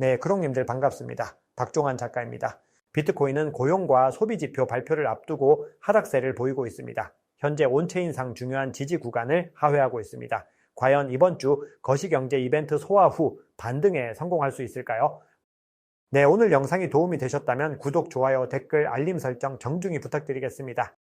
네, 크롱님들 반갑습니다. 박종환 작가입니다. 비트코인은 고용과 소비 지표 발표를 앞두고 하락세를 보이고 있습니다. 현재 온체인상 중요한 지지 구간을 하회하고 있습니다. 과연 이번 주 거시경제 이벤트 소화 후 반등에 성공할 수 있을까요? 네, 오늘 영상이 도움이 되셨다면 구독, 좋아요, 댓글, 알림 설정 정중히 부탁드리겠습니다.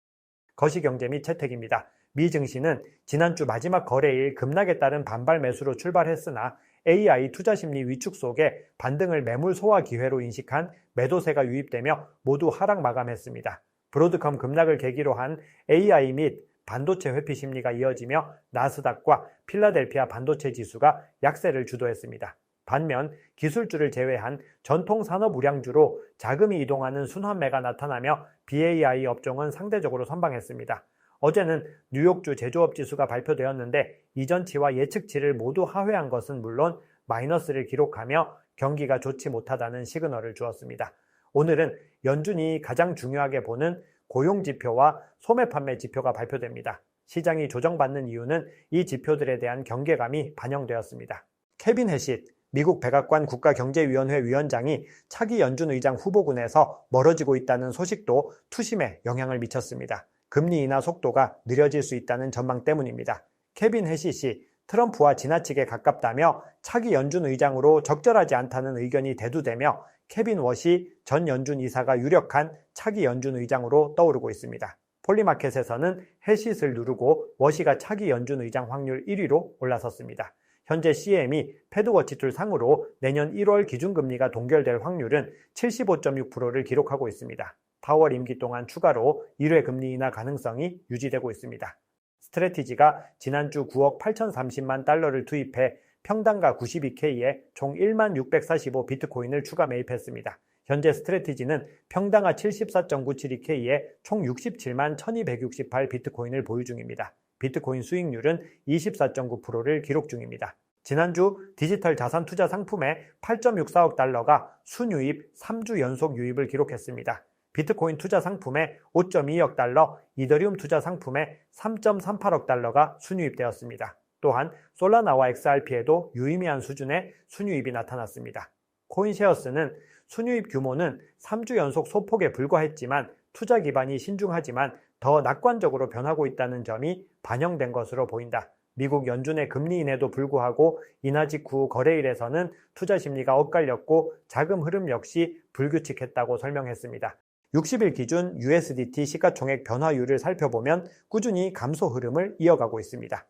거시경제 및 채택입니다. 미 증시는 지난주 마지막 거래일 급락에 따른 반발 매수로 출발했으나 AI 투자 심리 위축 속에 반등을 매물 소화 기회로 인식한 매도세가 유입되며 모두 하락 마감했습니다. 브로드컴 급락을 계기로 한 AI 및 반도체 회피 심리가 이어지며 나스닥과 필라델피아 반도체 지수가 약세를 주도했습니다. 반면 기술주를 제외한 전통 산업 우량주로 자금이 이동하는 순환매가 나타나며 BAI 업종은 상대적으로 선방했습니다. 어제는 뉴욕주 제조업 지수가 발표되었는데 이전치와 예측치를 모두 하회한 것은 물론 마이너스를 기록하며 경기가 좋지 못하다는 시그널을 주었습니다. 오늘은 연준이 가장 중요하게 보는 고용 지표와 소매 판매 지표가 발표됩니다. 시장이 조정받는 이유는 이 지표들에 대한 경계감이 반영되었습니다. 케빈 해시 미국 백악관 국가경제위원회 위원장이 차기 연준 의장 후보군에서 멀어지고 있다는 소식도 투심에 영향을 미쳤습니다. 금리 인하 속도가 느려질 수 있다는 전망 때문입니다. 케빈 해시 씨, 트럼프와 지나치게 가깝다며 차기 연준 의장으로 적절하지 않다는 의견이 대두되며 케빈 워시 전 연준 이사가 유력한 차기 연준 의장으로 떠오르고 있습니다. 폴리마켓에서는 해시를 누르고 워시가 차기 연준 의장 확률 1위로 올라섰습니다. 현재 CM이 패드워치툴 상으로 내년 1월 기준금리가 동결될 확률은 75.6%를 기록하고 있습니다. 파월 임기 동안 추가로 1회 금리 인하 가능성이 유지되고 있습니다. 스트레티지가 지난주 9억 8,030만 달러를 투입해 평당가 92K에 총 1만 645 비트코인을 추가 매입했습니다. 현재 스트레티지는 평당가 74.972K에 총 67만 1268 비트코인을 보유 중입니다. 비트코인 수익률은 24.9%를 기록 중입니다. 지난주 디지털 자산 투자 상품의 8.64억 달러가 순유입 3주 연속 유입을 기록했습니다. 비트코인 투자 상품에 5.2억 달러, 이더리움 투자 상품에 3.38억 달러가 순유입되었습니다. 또한 솔라나와 XRP에도 유의미한 수준의 순유입이 나타났습니다. 코인쉐어스는 순유입 규모는 3주 연속 소폭에 불과했지만 투자 기반이 신중하지만 더 낙관적으로 변하고 있다는 점이 반영된 것으로 보인다. 미국 연준의 금리 인해도 불구하고 인하 직후 거래일에서는 투자 심리가 엇갈렸고 자금 흐름 역시 불규칙했다고 설명했습니다. 60일 기준 USDT 시가총액 변화율을 살펴보면 꾸준히 감소 흐름을 이어가고 있습니다.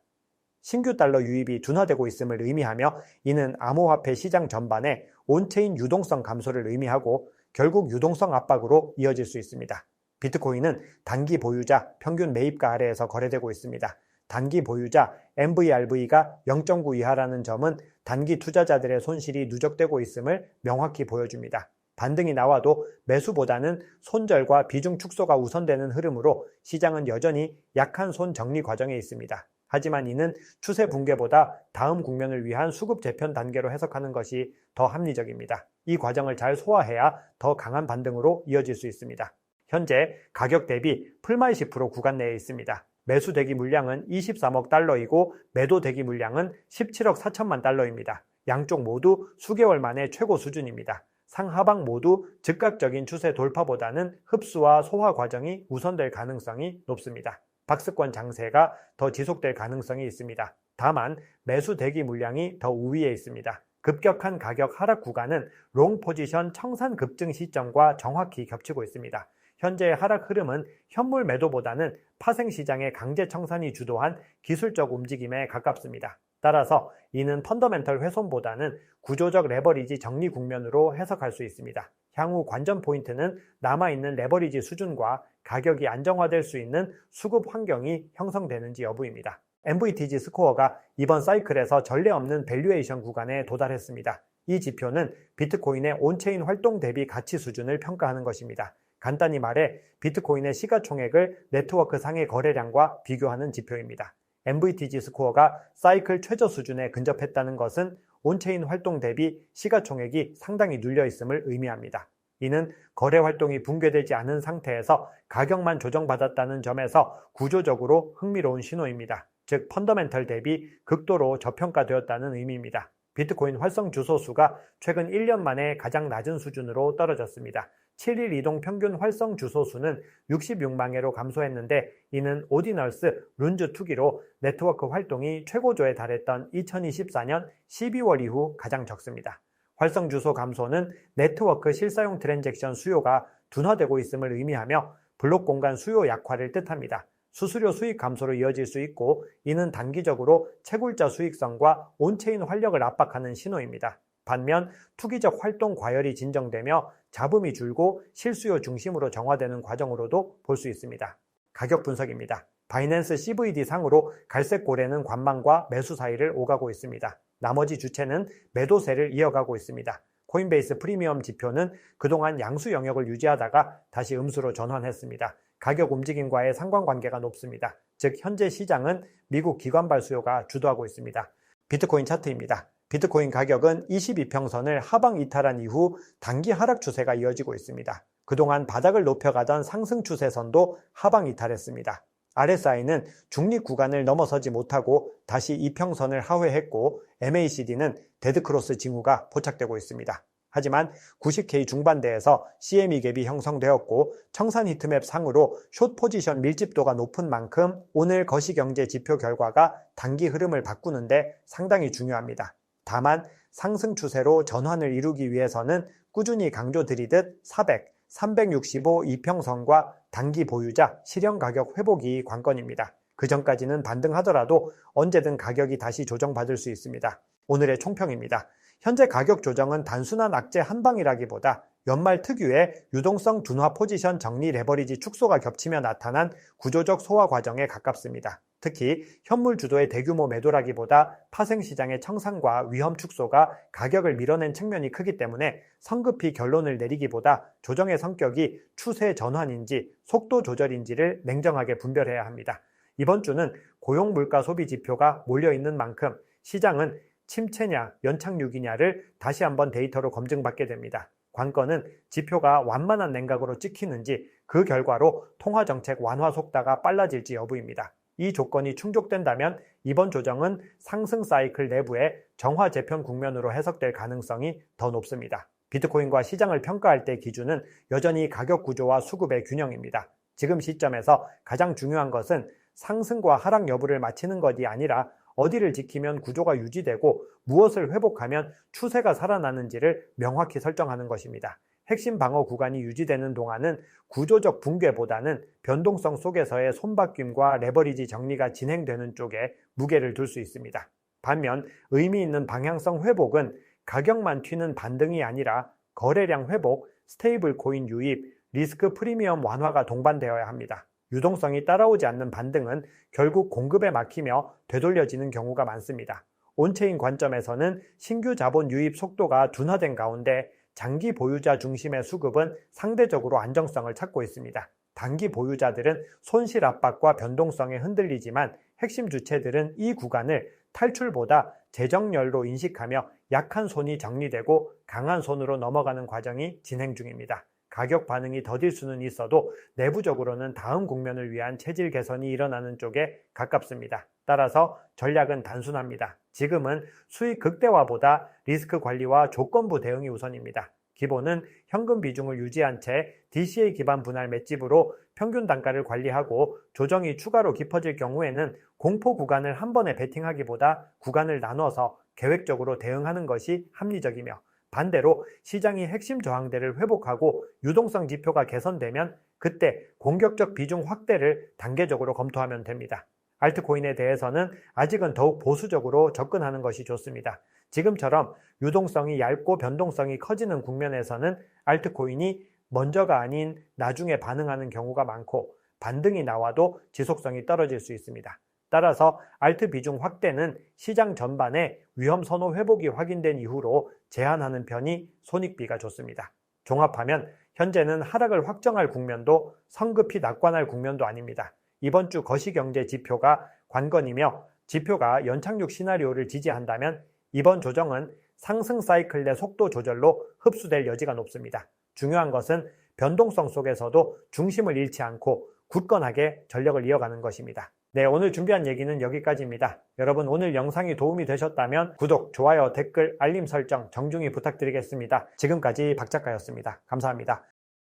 신규 달러 유입이 둔화되고 있음을 의미하며 이는 암호화폐 시장 전반에 온체인 유동성 감소를 의미하고 결국 유동성 압박으로 이어질 수 있습니다. 비트코인은 단기 보유자 평균 매입가 아래에서 거래되고 있습니다. 단기 보유자 MVRV가 0.9 이하라는 점은 단기 투자자들의 손실이 누적되고 있음을 명확히 보여줍니다. 반등이 나와도 매수보다는 손절과 비중 축소가 우선되는 흐름으로 시장은 여전히 약한 손 정리 과정에 있습니다. 하지만 이는 추세 붕괴보다 다음 국면을 위한 수급 재편 단계로 해석하는 것이 더 합리적입니다. 이 과정을 잘 소화해야 더 강한 반등으로 이어질 수 있습니다. 현재 가격 대비 풀마이 10% 구간 내에 있습니다. 매수 대기 물량은 23억 달러이고 매도 대기 물량은 17억 4천만 달러입니다. 양쪽 모두 수개월 만에 최고 수준입니다. 상하방 모두 즉각적인 추세 돌파보다는 흡수와 소화 과정이 우선될 가능성이 높습니다. 박스권 장세가 더 지속될 가능성이 있습니다. 다만 매수 대기 물량이 더 우위에 있습니다. 급격한 가격 하락 구간은 롱 포지션 청산 급증 시점과 정확히 겹치고 있습니다. 현재의 하락 흐름은 현물 매도보다는 파생 시장의 강제 청산이 주도한 기술적 움직임에 가깝습니다. 따라서 이는 펀더멘털 훼손보다는 구조적 레버리지 정리 국면으로 해석할 수 있습니다. 향후 관전 포인트는 남아있는 레버리지 수준과 가격이 안정화될 수 있는 수급 환경이 형성되는지 여부입니다. MVTG 스코어가 이번 사이클에서 전례 없는 밸류에이션 구간에 도달했습니다. 이 지표는 비트코인의 온체인 활동 대비 가치 수준을 평가하는 것입니다. 간단히 말해 비트코인의 시가총액을 네트워크 상의 거래량과 비교하는 지표입니다. MVTG 스코어가 사이클 최저 수준에 근접했다는 것은 온체인 활동 대비 시가총액이 상당히 눌려 있음을 의미합니다. 이는 거래 활동이 붕괴되지 않은 상태에서 가격만 조정받았다는 점에서 구조적으로 흥미로운 신호입니다. 즉 펀더멘털 대비 극도로 저평가되었다는 의미입니다. 비트코인 활성 주소 수가 최근 1년 만에 가장 낮은 수준으로 떨어졌습니다. 7일 이동 평균 활성 주소 수는 66만 개로 감소했는데 이는 오디널스 룬즈 투기로 네트워크 활동이 최고조에 달했던 2024년 12월 이후 가장 적습니다. 활성 주소 감소는 네트워크 실사용 트랜잭션 수요가 둔화되고 있음을 의미하며 블록 공간 수요 약화를 뜻합니다. 수수료 수익 감소로 이어질 수 있고 이는 단기적으로 채굴자 수익성과 온체인 활력을 압박하는 신호입니다. 반면 투기적 활동 과열이 진정되며 잡음이 줄고 실수요 중심으로 정화되는 과정으로도 볼 수 있습니다. 가격 분석입니다. 바이낸스 CVD 상으로 갈색 고래는 관망과 매수 사이를 오가고 있습니다. 나머지 주체는 매도세를 이어가고 있습니다. 코인베이스 프리미엄 지표는 그동안 양수 영역을 유지하다가 다시 음수로 전환했습니다. 가격 움직임과의 상관관계가 높습니다. 즉 현재 시장은 미국 기관발 수요가 주도하고 있습니다. 비트코인 차트입니다. 비트코인 가격은 22평선을 하방 이탈한 이후 단기 하락 추세가 이어지고 있습니다. 그동안 바닥을 높여가던 상승 추세선도 하방 이탈했습니다. RSI는 중립 구간을 넘어서지 못하고 다시 이평선을 하회했고 MACD는 데드크로스 징후가 포착되고 있습니다. 하지만 90K 중반대에서 CME 갭이 형성되었고 청산 히트맵 상으로 숏 포지션 밀집도가 높은 만큼 오늘 거시경제 지표 결과가 단기 흐름을 바꾸는데 상당히 중요합니다. 다만 상승 추세로 전환을 이루기 위해서는 꾸준히 강조드리듯 400, 365 이평선과 단기 보유자 실현 가격 회복이 관건입니다. 그 전까지는 반등하더라도 언제든 가격이 다시 조정받을 수 있습니다. 오늘의 총평입니다. 현재 가격 조정은 단순한 악재 한 방이라기보다 연말 특유의 유동성 둔화 포지션 정리 레버리지 축소가 겹치며 나타난 구조적 소화 과정에 가깝습니다. 특히 현물 주도의 대규모 매도라기보다 파생 시장의 청산과 위험 축소가 가격을 밀어낸 측면이 크기 때문에 성급히 결론을 내리기보다 조정의 성격이 추세 전환인지 속도 조절인지를 냉정하게 분별해야 합니다. 이번 주는 고용 물가 소비 지표가 몰려 있는 만큼 시장은 침체냐 연착륙이냐를 다시 한번 데이터로 검증받게 됩니다. 관건은 지표가 완만한 냉각으로 찍히는지 그 결과로 통화 정책 완화 속도가 빨라질지 여부입니다. 이 조건이 충족된다면 이번 조정은 상승 사이클 내부의 정화 재편 국면으로 해석될 가능성이 더 높습니다. 비트코인과 시장을 평가할 때 기준은 여전히 가격 구조와 수급의 균형입니다. 지금 시점에서 가장 중요한 것은 상승과 하락 여부를 맞히는 것이 아니라 어디를 지키면 구조가 유지되고 무엇을 회복하면 추세가 살아나는지를 명확히 설정하는 것입니다. 핵심 방어 구간이 유지되는 동안은 구조적 붕괴보다는 변동성 속에서의 손바뀜과 레버리지 정리가 진행되는 쪽에 무게를 둘 수 있습니다. 반면 의미 있는 방향성 회복은 가격만 튀는 반등이 아니라 거래량 회복, 스테이블 코인 유입, 리스크 프리미엄 완화가 동반되어야 합니다. 유동성이 따라오지 않는 반등은 결국 공급에 막히며 되돌려지는 경우가 많습니다. 온체인 관점에서는 신규 자본 유입 속도가 둔화된 가운데 장기 보유자 중심의 수급은 상대적으로 안정성을 찾고 있습니다. 단기 보유자들은 손실 압박과 변동성에 흔들리지만 핵심 주체들은 이 구간을 탈출보다 재정열로 인식하며 약한 손이 정리되고 강한 손으로 넘어가는 과정이 진행 중입니다. 가격 반응이 더딜 수는 있어도 내부적으로는 다음 국면을 위한 체질 개선이 일어나는 쪽에 가깝습니다. 따라서 전략은 단순합니다. 지금은 수익 극대화보다 리스크 관리와 조건부 대응이 우선입니다. 기본은 현금 비중을 유지한 채 DCA 기반 분할 맷집으로 평균 단가를 관리하고 조정이 추가로 깊어질 경우에는 공포 구간을 한 번에 베팅하기보다 구간을 나눠서 계획적으로 대응하는 것이 합리적이며 반대로 시장이 핵심 저항대를 회복하고 유동성 지표가 개선되면 그때 공격적 비중 확대를 단계적으로 검토하면 됩니다. 알트코인에 대해서는 아직은 더욱 보수적으로 접근하는 것이 좋습니다. 지금처럼 유동성이 얇고 변동성이 커지는 국면에서는 알트코인이 먼저가 아닌 나중에 반응하는 경우가 많고 반등이 나와도 지속성이 떨어질 수 있습니다. 따라서 알트 비중 확대는 시장 전반에 위험 선호 회복이 확인된 이후로 제한하는 편이 손익비가 좋습니다. 종합하면 현재는 하락을 확정할 국면도 성급히 낙관할 국면도 아닙니다. 이번 주 거시경제 지표가 관건이며 지표가 연착륙 시나리오를 지지한다면 이번 조정은 상승 사이클 내 속도 조절로 흡수될 여지가 높습니다. 중요한 것은 변동성 속에서도 중심을 잃지 않고 굳건하게 전력을 이어가는 것입니다. 네, 오늘 준비한 얘기는 여기까지입니다. 여러분 오늘 영상이 도움이 되셨다면 구독, 좋아요, 댓글, 알림 설정 정중히 부탁드리겠습니다. 지금까지 박 작가였습니다. 감사합니다.